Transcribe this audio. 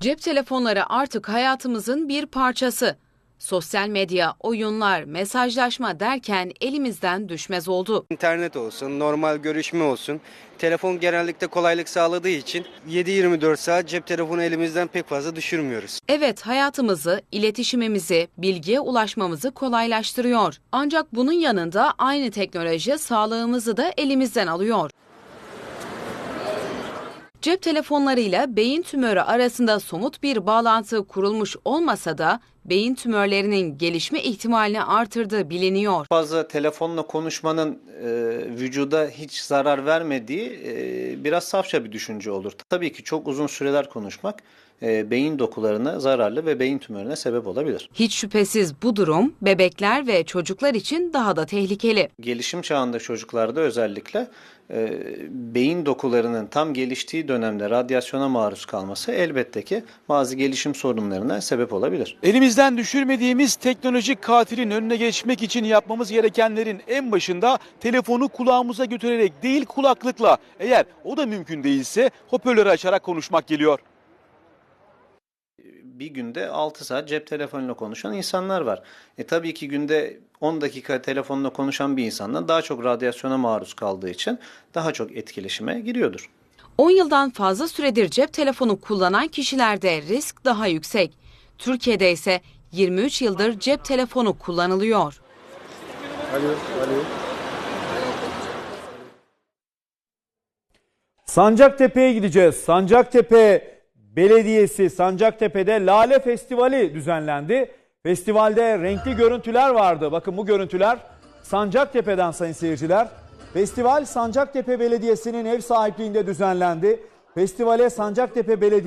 Cep telefonları artık hayatımızın bir parçası. Sosyal medya, oyunlar, mesajlaşma derken elimizden düşmez oldu. İnternet olsun, normal görüşme olsun. Telefon genellikle kolaylık sağladığı için 7-24 saat cep telefonu elimizden pek fazla düşürmüyoruz. Evet, hayatımızı, iletişimimizi, bilgiye ulaşmamızı kolaylaştırıyor. Ancak bunun yanında aynı teknoloji sağlığımızı da elimizden alıyor. Cep telefonlarıyla beyin tümörü arasında somut bir bağlantı kurulmuş olmasa da beyin tümörlerinin gelişme ihtimalini artırdığı biliniyor. fazla telefonla konuşmanın e, vücuda hiç zarar vermediği e, biraz safça bir düşünce olur. Tabii ki çok uzun süreler konuşmak e, beyin dokularına zararlı ve beyin tümörüne sebep olabilir. Hiç şüphesiz bu durum bebekler ve çocuklar için daha da tehlikeli. Gelişim çağında çocuklarda özellikle e, beyin dokularının tam geliştiği dönemde radyasyona maruz kalması elbette ki bazı gelişim sorunlarına sebep olabilir. Elimizden düşürmediğimiz teknolojik katilin önüne geçmek için yapmamız gerekenlerin en başında telefonu kulağımıza götürerek değil kulaklıkla eğer o da mümkün değilse hoparlörü açarak konuşmak geliyor. bir günde 6 saat cep telefonuyla konuşan insanlar var. E tabii ki günde 10 dakika telefonla konuşan bir insandan daha çok radyasyona maruz kaldığı için daha çok etkileşime giriyordur. 10 yıldan fazla süredir cep telefonu kullanan kişilerde risk daha yüksek. Türkiye'de ise 23 yıldır cep telefonu kullanılıyor. Sancaktepe'ye gideceğiz. Sancaktepe Belediyesi Sancaktepe'de Lale Festivali düzenlendi. Festivalde renkli görüntüler vardı. Bakın bu görüntüler Sancaktepe'den sayın seyirciler. Festival Sancaktepe Belediyesi'nin ev sahipliğinde düzenlendi. Festivale Sancaktepe Belediye